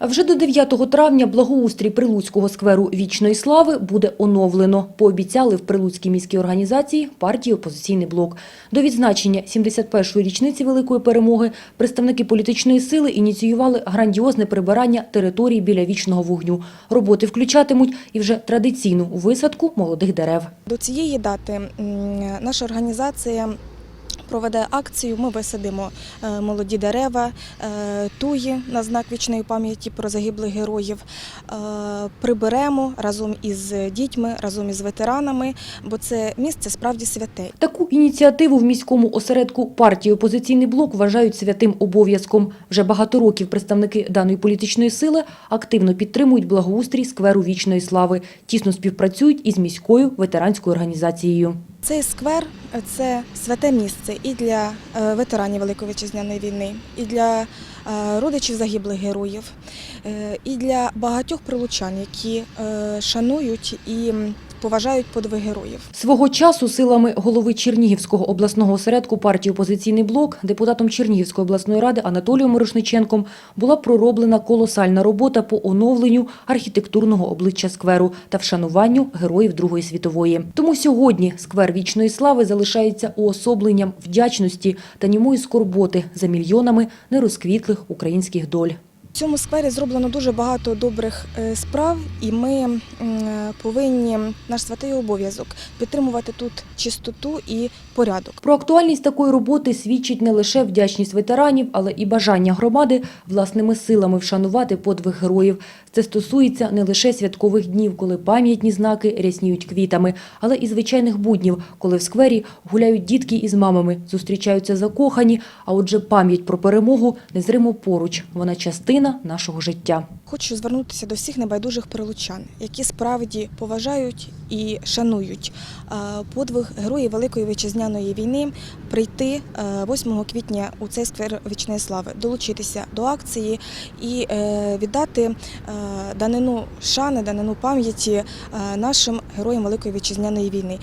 Вже до 9 травня благоустрій Прилуцького скверу Вічної слави буде оновлено. Пообіцяли в Прилуцькій міській організації партії «Опозиційний блок». До відзначення 71-ї річниці Великої перемоги представники політичної сили ініціювали грандіозне прибирання території біля вічного вогню. Роботи включатимуть і вже традиційну висадку молодих дерев. До цієї дати наша організація проведе акцію. Ми висадимо е, молоді дерева, е, туї на знак вічної пам'яті про загиблих героїв. е, Приберемо разом із дітьми, разом із ветеранами, бо це місце справді святе. Таку ініціативу в міському осередку партії «Опозиційний блок» вважають святим обов'язком. Вже багато років представники даної політичної сили активно підтримують благоустрій скверу вічної слави, тісно співпрацюють із міською ветеранською організацією. Цей сквер це святе місце і для е, ветеранів Великої вітчизняної війни, і для е, родичів загиблих героїв, е, і для багатьох прилучан, які шанують і поважають подвиг героїв. Свого часу силами голови Чернігівського обласного осередку партії «Опозиційний блок» депутатом Чернігівської обласної ради Анатолієм Мирошниченком була пророблена колосальна робота по оновленню архітектурного обличчя скверу та вшануванню героїв Другої світової. Тому сьогодні сквер вічної слави залишається уособленням вдячності та німої скорботи за мільйонами нерозквітлих українських доль. В цьому сквері зроблено дуже багато добрих е, справ, і ми е, повинні наш святий обов'язок підтримувати тут чистоту і порядок. Про актуальність такої роботи свідчить не лише вдячність ветеранів, але і бажання громади власними силами вшанувати подвиг героїв. Це стосується не лише святкових днів, коли пам'ятні знаки рясніють квітами, але і звичайних буднів, коли в сквері гуляють дітки із мамами, зустрічаються закохані, а отже пам'ять про перемогу незримо поруч. Вона частина нашого життя. Хочу звернутися до всіх небайдужих прилучан, які справді поважають і шанують е, подвиг героїв Великої вітчизняної війни, прийти е, 8 квітня у цей сквер вічної слави, долучитися до акції і е, віддати е, данину шани, данину пам'яті е, нашим героям Великої вітчизняної війни.